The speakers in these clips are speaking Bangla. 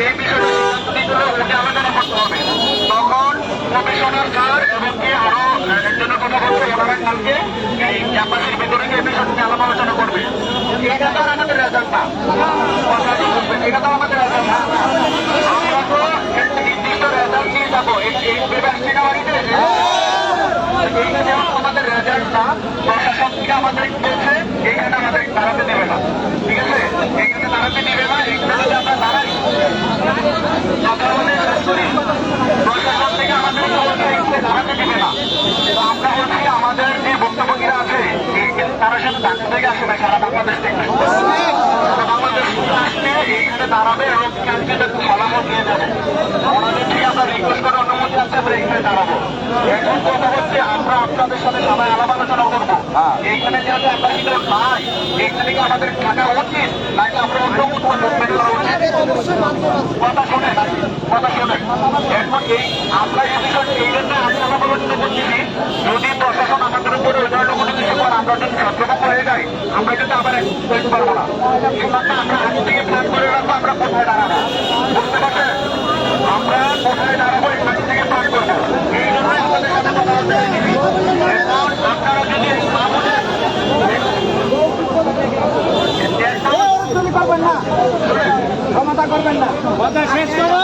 এই বিষয়টা সিদ্ধান্ত নিতে হলে ওকে আলোচনা করতে হবে তখন কমিশনার স্যার এবং কি আরও একজনের কথা বলছে ওনারা কালকে এই ক্যাম্পাসের ভিতরে গিয়ে এই বিষয়টা নিয়ে আলাপ আলোচনা করবে এটা তো আর আমাদের রেজাল্ট না কথাটি বুঝবেন, এটা তো আমাদের আমরা তো একটা যাব এই যেমন আমাদের রেজাল্ট না আমাদের বলছে আমাদের দাঁড়াতে দেবে না ঠিক আছে এইখানে দাঁড়াতে দেবে থেকে আমাদের দাঁড়াতে দেবে না আমরা বলছি আমাদের যে বক্তব্যীরা আছে তারা শুধু ঢাকা থেকে আসে না, সারা বাংলাদেশ। থেকে আমরা এইখানে যেহেতু আমরা নাই এইখানে কি আমাদের অন্য কোথাও মুভমেন্ট করা কথা শোনেন কথা এই আমরা এই বিষয়টা এই জন্য আমি আলাপ আলোচনা করছি যদি প্রশাসন আমাদের উপরে ওই ধরনের কোনো কিছু করে আমরা যদি যাই আমরা কিন্তু আবার করতে পারব না। আমরা আগে থেকে প্ল্যান করে রাখব আমরা কোথায় দাঁড়াবো? বুঝতে পারছেন? আমরা কোথায় দাঁড়াবো এখান থেকে প্ল্যান করব। এই জন্য আমাদের সাথে কথা বলতে এখন আপনারা যদি না বোঝেন করবেন না। ক্ষমতা করবেন না। কথা শেষ করো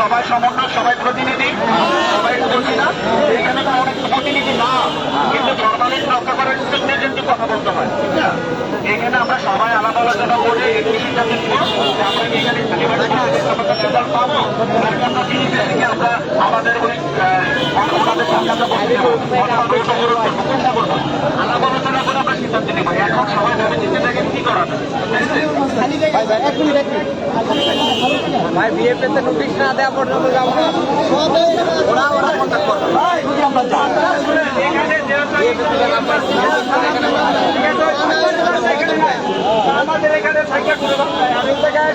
সবাই সমন্বয় সবাই প্রতিনিধি। সবাই বলছি না, এখানে তো অনেক প্রতিনিধি না। কিন্তু ফর্মালিটি রক্ষা করার জন্য কিন্তু কথা বলতে হয়। এখানে আমরা সবাই আলাপ আলোচনা করে একটি সিদ্ধান্ত নিব। আমরা এখানে পাবো আমরা আমাদের ওই আলাপ আলোচনা করে আমরা সিদ্ধান্ত নিব এখন সবাই? ভাই বিএফএ তে নোটিশ না দেওয়া পর্যন্ত যাব আমাদের এখানে সাইকেল করে আমি জায়গায়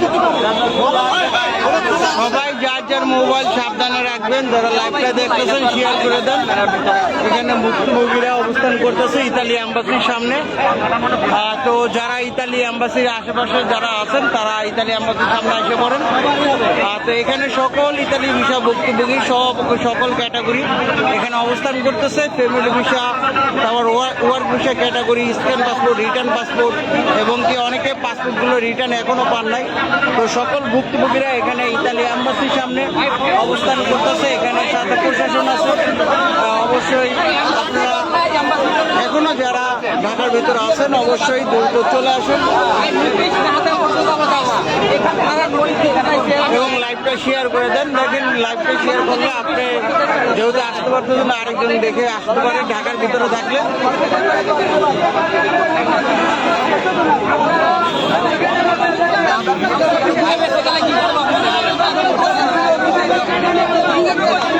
শুধু সবাই যার যার মোবাইল সাবধানে রাখবেন, যারা লাইভটা দেখতেছেন শেয়ার করে দেন। এখানে মুক্তভোগীরা অবস্থান করতেছে ইতালি অ্যাম্বাসির সামনে। তো যারা ইতালি অ্যাম্বাসির আশেপাশে যারা আছেন, তারা ইতালি অ্যাম্বাসির সামনে এসে পড়েন। তো এখানে সকল ইতালি ভিসা ভুক্তভোগী, সব, সকল ক্যাটাগরি এখানে অবস্থান করতেছে। ফ্যামিলি ভিসা তারপর work visa category scan passport return passport এবং কি অনেকে পাসপোর্টগুলো রিটার্ন এখনও পান নাই। তো সকল ভুক্তভোগীরা এখানে ইতালি আম্বাসির সামনে অবস্থান করতেছে এখানে সাথে প্রশাসন আছে। অবশ্যই আপনারা এখনও যারা ঢাকার ভেতরে আছেন, অবশ্যই দ্রুত চলে আসেন। এবং লাইভটা শেয়ার করে দেন। দেখেন লাইভটা শেয়ার করলে আপনি যেহেতু আসতে পারতেছেন না, আরেকজন দেখে আসতে পারে ঢাকার ভিতরে থাকলে। Thank you.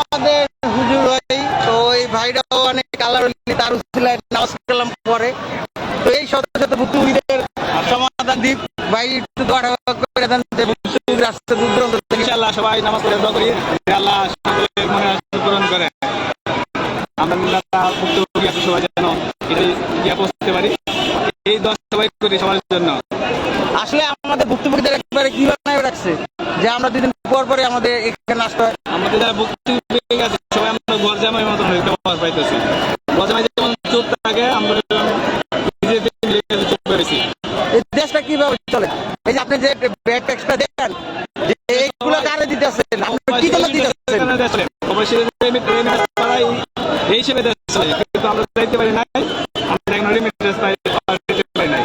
আমাদের হুজুর ভাই তো এই ভাইরাও অনেক কালার তার উসিলায় নামাজ কালাম করে তো এই শত শত ভুক্তভোগীদের সমাধান দ্বীপ ভাই একটু দোয়া করে দেন যে ভুক্তভোগীর আসতে দূর দূরান্ত থেকে। ইনশাআল্লাহ সবাই নামাজ দোয়া করি। আল্লাহ মনে পূরণ করে। আমরা ভুক্তভোগী আছি সবাই যেন পৌঁছতে পারি। এই দশ সবাই করি সবার জন্য। আসলে আমাদের ভুক্তভোগীদের একবারে কি বানায় রাখছে? যে আমরা দুদিন পর পরে আমাদের এখানে আসতে হয়। আমাদের যারা ভুক্তি গেছে সবাই আমরা ঘর জামাই মতন হইতে পাইতেছি। ঘর জামাই যেমন চুপ থাকে আমরা এই দেশটা কীভাবে চলে? এই যে আপনি যে ব্যাগ ট্যাক্সটা যে এইগুলো কারে দিতেছেন? আপনি কি জন্য দিতেছেন? অবশ্যই এই হিসেবে দেশ চলে। কিন্তু আমরা চাইতে পারি নাই আমরা এখন রেমিটেন্স পাই দিতে পারি নাই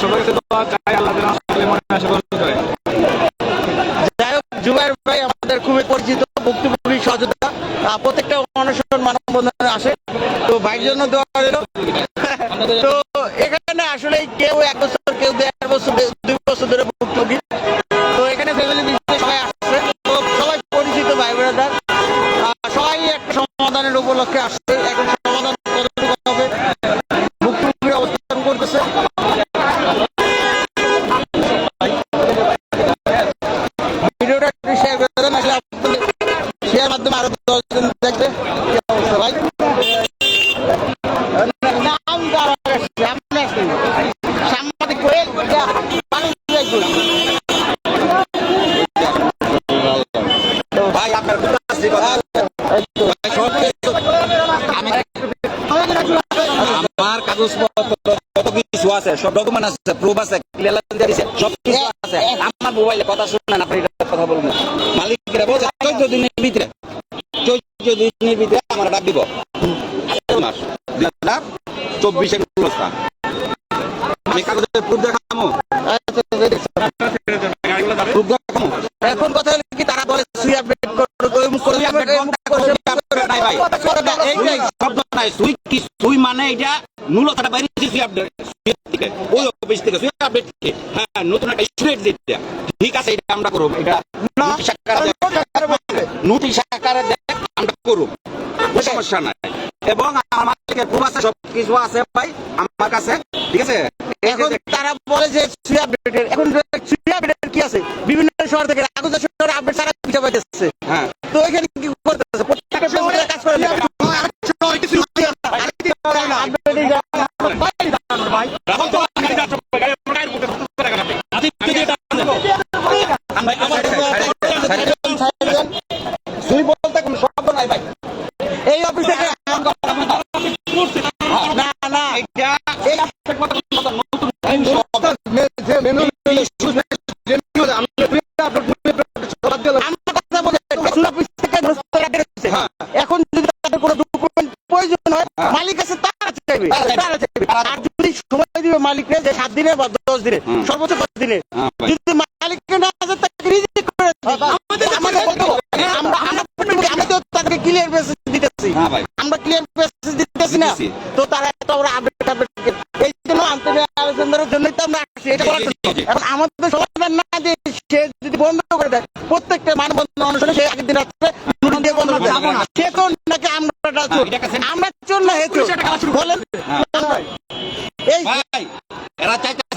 সবার কাছে দোয়া চাই আল্লাহ যেন আসলে মনে আশা পূরণ করে যাই হোক জুবাইর ভাই আমাদের খুবই পরিচিত ভুক্তভোগী সহযোগিতা আহ, প্রত্যেকটা অনুষ্ঠান মানববন্ধনে আসে তো ভাইয়ের জন্য তো এখানে আসলে কেউ এক বছর, কেউ দেড় বছর দুই বছর ধরে ভুক্তভোগী। তো এখানে ফ্যামিলি সবাই আসছে। তো সবাই পরিচিত ভাই ব্রাদার। সবাই একটা সমাধানের উপলক্ষে আসছে। এখন সমাধান হবে? ভুক্তভোগীর অবস্থান করতেছে। ভিডিওটা শেয়ার করে দেবেন, আসলে শেয়ার মাধ্যমে আরও দশজন দেখবে কি অবস্থা ভাই নাম দ্বারা সামনে আসছে সাংবাদিক হয়ে যা, পানি দিয়ে ঘুরে। তো ভাই আপনার কোথা আসছে কথা এই তো, ভাই, সব কিছু। আমি আমার কাগজপত্র কত কিছু আছে সব ডকুমেন্ট আছে প্রুফ আছে সব কিছু আছে। আমার মোবাইলে কথা শুনেন আপনি কথা বলবেন। মালিকরা বলছে চোদ্দ দিনের ভিতরে চোদ্দ দিনের ভিতরে আমার ডাক দিব। মাস দুই হাজার আমি কাগজের প্রুফ দেখামো very good. প্রুফ দেখামো এখন কথা হলো কি তারা বলে সুই আপডেট করো অমুক করো, অমুক করো, অমুক করো, নাই ভাই এইটাই শব্দ নাই। সুই কি সুই মানে এটা মূলতটা বাইরে সুই আপডেট থেকে ওই অফিস থেকে সুই আপডেট থেকে হ্যাঁ নতুন একটা স্টুডেন্ট দিতে ঠিক আছে এটা আমরা করব। এটা নোটিশ আকারে নোটিশ আকারে আমরা করব। কোনো সমস্যা নাই। এবং আমার থেকে খুব আছে সব কিছু আছে ভাই আমার কাছে। ঠিক আছে? এখন তারা বলে যে সুই আপডেটের এখন সুই আপডেটের কি আছে বিভিন্ন শহর থেকে কাগজের শহরে আপডেট সারা পিঠা পাইতেছে হ্যাঁ তো এখানে কি করতেছে প্রত্যেকটা শহরে কাজ করে না। আপডেটই জানা ভাই রাহুল তো সুই বলতে কোনো শব্দ নাই ভাই এই অফিসে না না এটা এই আমার কথা বলে সুই অফিস থেকে দোস্ত রাখে রেখেছে। এখন যদি তাদের কোনো ডকুমেন্ট প্রয়োজন হয় মালিক আছে তারা চাইবে তারা চাইবে আর যদি সময় যে সাত দিনে বা দশ দিনে সর্বোচ্চ দশ দিনে। হ্যাঁ, যদি মালিককে না আছে তাকে রিজেক্ট করে আমাদের আমাদের। আমরা আমরা আমি তো তাদেরকে ক্লিয়ার মেসেজ দিতেছি। হ্যাঁ আমরা ক্লিয়ার মেসেজ দিতেছি না। তো তারা এত বড় আপডেট আপডেট এই জন্য আন্তর্জাতিক আলোচনার জন্যই তো আমরা আসছি। এটা করার। জন্য। এখন আমাদের সমাধান না যে সে যদি বন্ধ করে দেয় প্রত্যেকটা মানবন্ধন অনুষ্ঠানে সে আগের দিন রাত্রে দিয়ে বন্ধ করে সে তো নাকি আমরা আমরা চোর না হে বলেন। এই ভাই এরা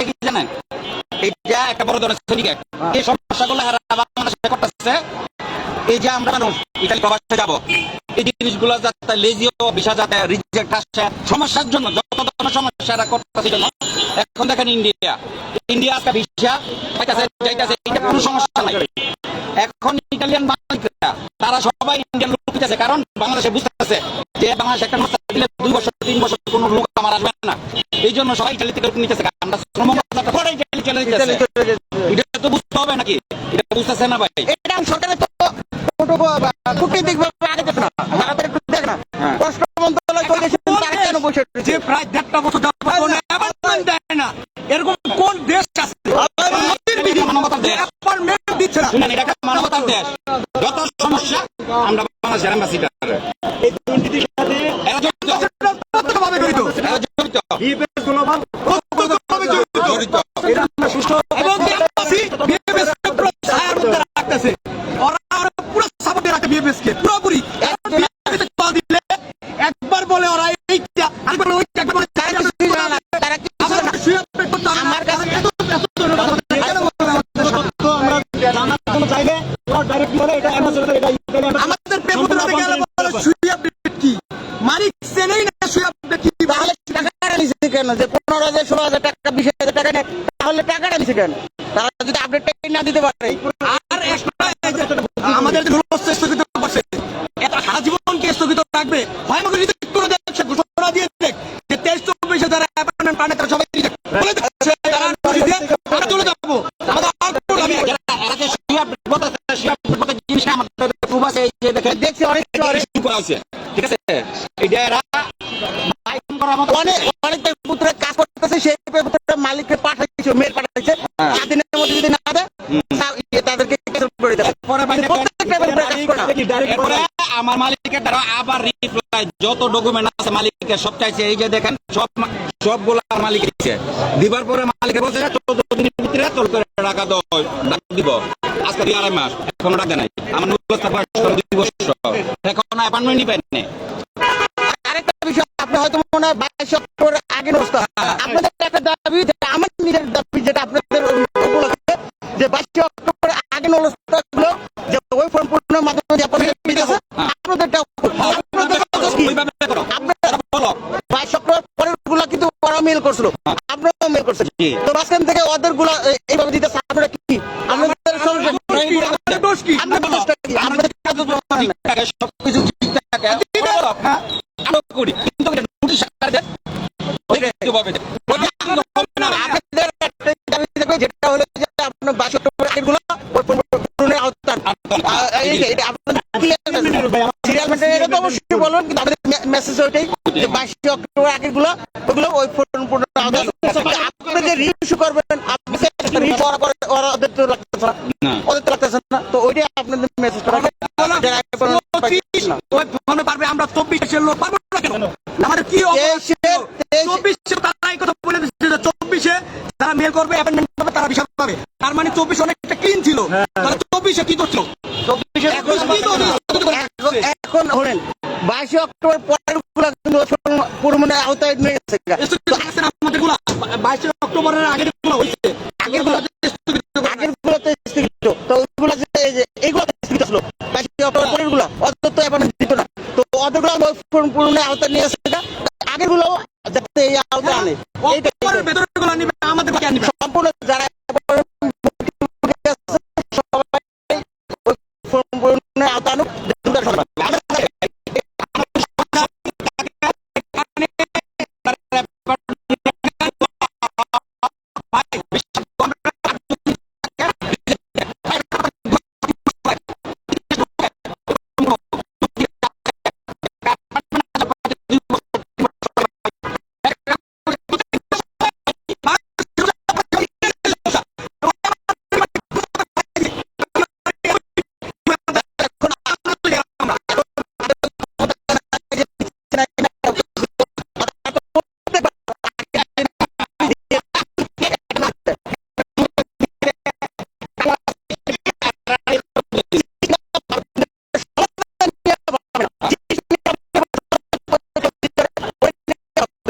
কি জানেন? একটা বড় ধরনের সিন্ডিকেট এই সমস্যাগুলো করতেছে? এই যে আমরা মানুষ প্রবাসে যাব। এই জিনিসগুলো যাতে লেজিও যাতে রিজেক্ট সমস্যার জন্য, যত ধরনের সমস্যা এরা করতেছে জন্য এখন দেখেন ইন্ডিয়া। ইন্ডিয়া আজকে ভিসা এটা কোনো সমস্যা নাই। এখন ইটালিয়ান মালিকরা তারা সবাই ইন্ডিয়ান লোক কারণ বাংলাদেশে বুঝতেছে যে বাংলাদেশ একটা দিলে দুই বছর তিন বছর কোনো লোক আমার আসবে না। এই জন্য সবাই ইটালি থেকে নিতেছে আমরা শ্রম মন্ত্রণালয় পরে চলে যেতেছে এটা তো বুঝতে হবে নাকি? এটা বুঝতেছে না ভাই। এটা সরকারের তো ছোট ভাবে আগে দেখে না। তাড়াতাড়ি একটু দেখে না। মন্ত্রণালয় করে কেন বসে যে প্রায় দেড়টা বছর যাবত কোনো অ্যাপার্টমেন্ট দেয় না। এরকম কোন দেশ আছে? মানবতার দেশ। শুনেন এটা একটা মানবতার দেশ। যত সমস্যা আমরা বাংলাদেশ সাথে এরা জড়িত। জড়িত প্রত্যক্ষভাবে জড়িত জড়িত এটা আমরা সুষ্ঠু এবং অ্যাম্বাসি বিএমএস কে পুরো ছায়ার মধ্যে রাখতেছে ওরা ওরা পুরো সাপোর্টে রাখে বিএমএস কে পুরোপুরি কেন? যে পনেরো হাজার ষোলো হাজার টাকা বিশ হাজার টাকা নেয় তাহলে টাকাটা দিচ্ছে কেন? তারা যদি আপডেটটাই না দিতে পারে। আর আমাদের স্থগিত করছে এটা সারা জীবন কি স্থগিত থাকবে হয় আমাকে যদি করে দেখ ঘোষণা দিয়ে দেখ যে তেইশ চব্বিশে যারা অ্যাপয়েন্টমেন্ট পানে তারা সবাই রিজেক্ট বলে সে তারা আমরা চলে যাব আমাদের আর কোনো দাবি নেই। জিনিসটা আমাদের প্রুফ আছে এই যে দেখেন দেখছি অনেক অনেক করা হয়েছে। ঠিক আছে? এটা এরা অনেক অনেক পুত্রে কাজ করতেছে সেই পুত্রে মালিককে পাঠাইছে মেয়ের পাঠাইছে। সাত দিনের মধ্যে যদি না দেয় ইয়ে তাদেরকে করে দেবে। আমার মালিকের দ্বারা আবার রিপ্লাই যত ডকুমেন্ট আছে মালিকের সব চাইছে এই যে দেখেন সব সবগুলো মালিক দিচ্ছে দিবার পরে মালিকে বলছে চোদ্দ দিনের ভিতরে তোর করে টাকা দিব। আজকে দুই আড়াই মাস এখনও টাকা নাই। আমার দুই বছর। এখন অ্যাপয়েন্টমেন্ট নিবেন হয়তো মনে হয় বাইশ অক্টোবর আগে নষ্ট আপনাদের একটা দাবি আমার নিজের দাবি যেটা আপনাদের উপলক্ষে যে বাইশ অক্টোবর আগে নষ্ট হলো যে ওই ফর্ম পূরণের মাধ্যমে যে আপনাদের আপনাদেরটা বাইশ অক্টোবর পরেরগুলা কিন্তু ওরা মেল করছিল আপনারাও মেল করছেন তো মাঝখান থেকে ওদেরগুলা এইভাবে দিতে আপনারা কি আমাদের দোষ কি? আপনাদের সবকিছু ঠিক থাকে হ্যাঁ করি যেটা হলো আপনার পারবে আমরা চব্বিশের লোক পারব না কেন আমাদের কি তেইশে তেইশে চব্বিশে তারা কথা বলে দিচ্ছে চব্বিশে তারা মেল করবে অ্যাপয়েন্টমেন্ট পাবে তারা বিষয় পাবে। তার মানে চব্বিশ অনেকটা ক্লিন ছিল। তারা চব্বিশে কি করছ? চব্বিশে এখন কি করছ? এখন- এখন হলেন বাইশে অক্টোবর পরেরগুলা কিন্তু পূরণের আওতায় নিয়ে গেছে। স্থগিত আছে না আমাদেরগুলা? বাইশে অক্টোবরের আগেরগুলো হয়েছে। আগেরগুলো আগেরগুলো তো স্থগিত তো ওইগুলো যে এইগুলো স্থগিত ছিল। বাইশে অক্টোবর পরেরগুলো। অত তো এখন দিত না। তো ওদেরগুলো নিয়ে সম্পূর্ণ